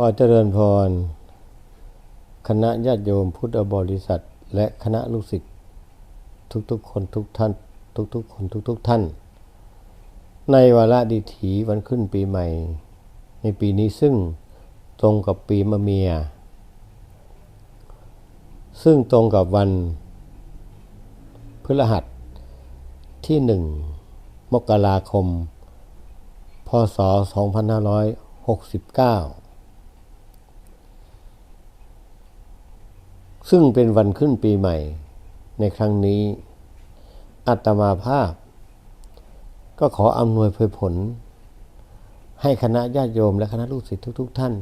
ขอเจริญพร คณะญาติโยมพุทธบริษัท และคณะลูกศิษย์ทุกๆคนทุกท่าน ทุกๆคนทุกๆท่าน ในวาระดีถีวันขึ้นปีใหม่ ในปีนี้ซึ่งตรงกับปีมะเมีย ซึ่งตรงกับวันพฤหัสที่หนึ่งมกราคม พศ 2569 ซึ่งเป็นวันขึ้นปีใหม่ ในครั้งนี้ อัตมาภาพ ก็ขออำนวยเผยผล ให้คณะญาติโยมและคณะลูกศิษย์ทุก ๆ ท่าน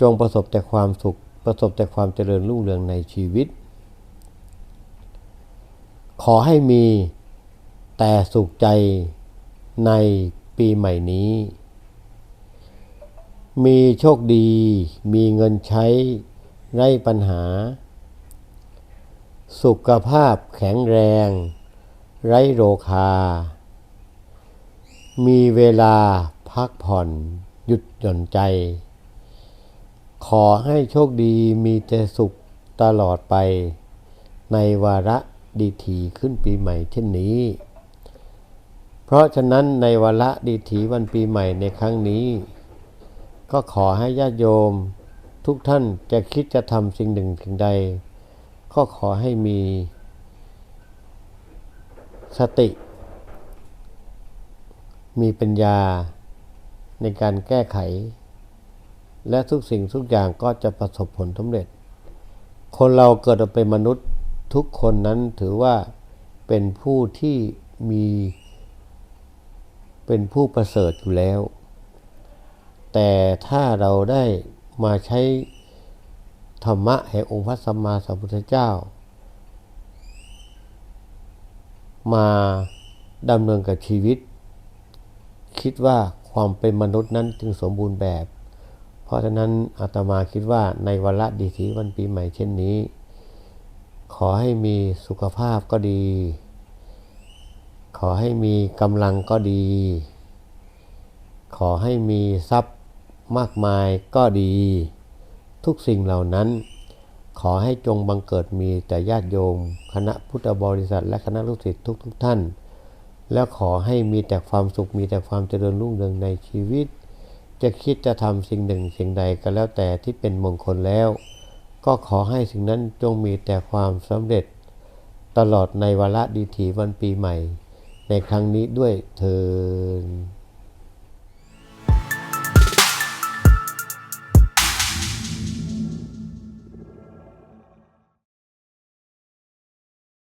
จงประสบแต่ความสุข ประสบแต่ความเจริญรุ่งเรืองในชีวิต ขอให้มีแต่สุขใจในปีใหม่นี้ มีโชคดี มีเงินใช้ ไร้ปัญหา สุขภาพแข็งแรง ไร้โรคา มีเวลาพักผ่อน หยุดหย่อนใจ ขอให้โชคดีมีแต่สุขตลอดไป ในวาระดีถีขึ้นปีใหม่เช่นนี้ เพราะฉะนั้นในวาระดีถีวันปีใหม่ในครั้งนี้ ก็ขอให้ญาติโยม ทุกท่านจะคิดจะทำสิ่งหนึ่งสิ่งใด ก็ขอให้มีสติ มีปัญญาในการแก้ไข และทุกสิ่งทุกอย่างก็จะประสบผลสำเร็จ คนเราเกิดมาเป็นมนุษย์ทุกคนนั้นถือว่าเป็นผู้ที่มีเป็นผู้ประเสริฐอยู่แล้ว แต่ถ้าเราได้ มาใช้ธรรมะแห่งองค์พระสัมมาสัมพุทธเจ้า มาดำเนินกับชีวิต คิดว่าความเป็นมนุษย์นั้นจึงสมบูรณ์แบบ เพราะฉะนั้นอาตมาคิดว่าในวันละดีสีวันปีใหม่เช่นนี้ ขอให้มีสุขภาพก็ดี ขอให้มีกำลังก็ดี ขอให้มีทรัพย์ มากมายก็ดี ทุกสิ่งเหล่านั้น ขอให้จงบังเกิดมีแต่ญาติโยม คณะพุทธบริษัท และคณะลูกศิษย์ทุกๆทท่าน แล้วขอให้มีแต่ความสุขมีแต่ความเจริญรุ่งเรืองในชีวิต จะคิดจะทำสิ่งหนึ่งสิ่งใดก็แล้วแต่ที่เป็นมงคลแล้ว ก็ขอให้สิ่งนั้นจงมีแต่ความสำเร็จ ตลอดในวาระดีถีวันปีใหม่ ในครั้งนี้ด้วยเธอ